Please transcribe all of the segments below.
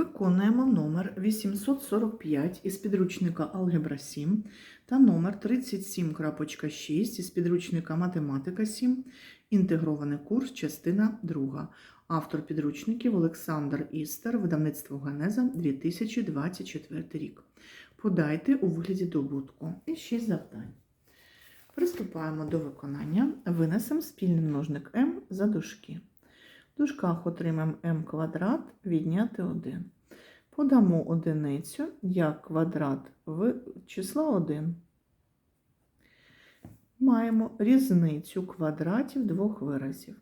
Виконуємо номер 845 із підручника Алгебра 7 та номер 37.6 із підручника Математика 7, інтегрований курс, частина 2. Автор підручників Олександр Істер, видавництво Генеза 2024 рік. Подайте у вигляді добутку. І 6 завдань. Приступаємо до виконання. Винесемо спільний множник m за дужки. Дужках отримаємо m квадрат відняти 1. Подамо одиницю як квадрат в числа 1. Маємо різницю квадратів двох виразів.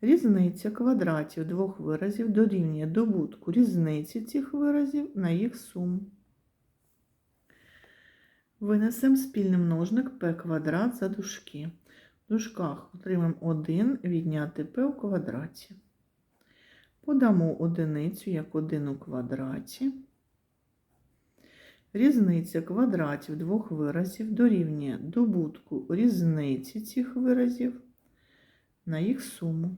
Різниця квадратів двох виразів дорівнює добутку різниці цих виразів на їх суму. Винесемо спільний множник p квадрат за дужки. В дужках отримаємо 1 відняти p у квадраті. Подамо одиницю як 1 у квадраті. Різниця квадратів двох виразів дорівнює добутку різниці цих виразів на їх суму.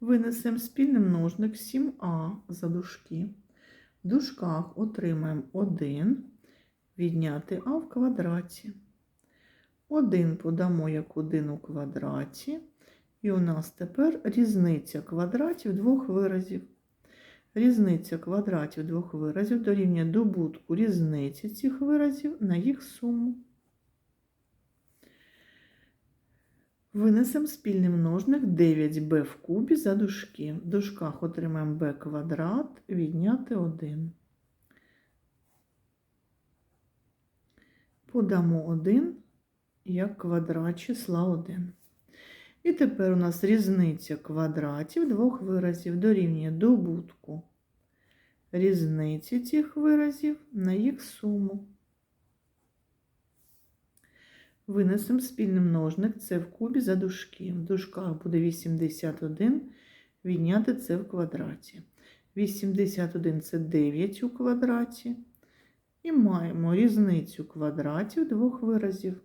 Винесемо спільний множник 7а за дужки. В дужках отримаємо 1 відняти а в квадраті. 1 подамо як 1 у квадраті. І у нас тепер різниця квадратів двох виразів. Різниця квадратів двох виразів дорівнює добутку різниці цих виразів на їх суму. Винесемо спільний множник 9b в кубі за дужки. В дужках отримаємо b квадрат відняти 1. Подамо 1 як квадрат числа 1. І тепер у нас різниця квадратів двох виразів дорівнює добутку різниці цих виразів на їх суму. Винесемо спільний множник це в кубі за дужки. В дужках буде 81 відняти це в квадраті. 81 це 9 у квадраті. І маємо різницю квадратів двох виразів.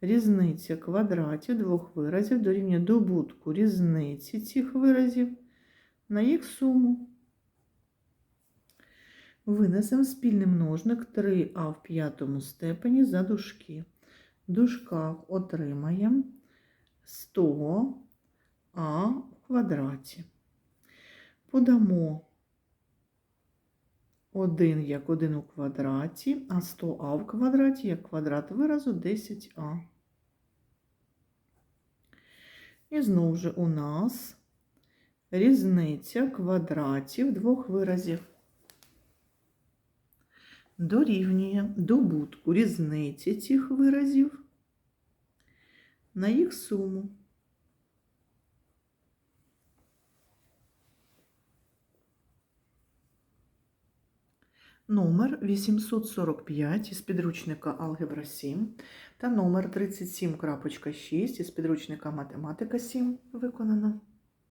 Різниця квадратів двох виразів дорівнює добутку різниці цих виразів на їх суму. Винесемо спільний множник 3а в п'ятому степені за дужки. В дужках отримаємо 100а в квадраті. Подамо 1 як 1 у квадраті, а 100а в квадраті як квадрат виразу 10а. І знову ж у нас різниця квадратів двох виразів. Дорівнює добутку різниці цих виразів на їх суму. Номер 845 із підручника Алгебра 7 та номер 37.6 із підручника Математика 7 виконано.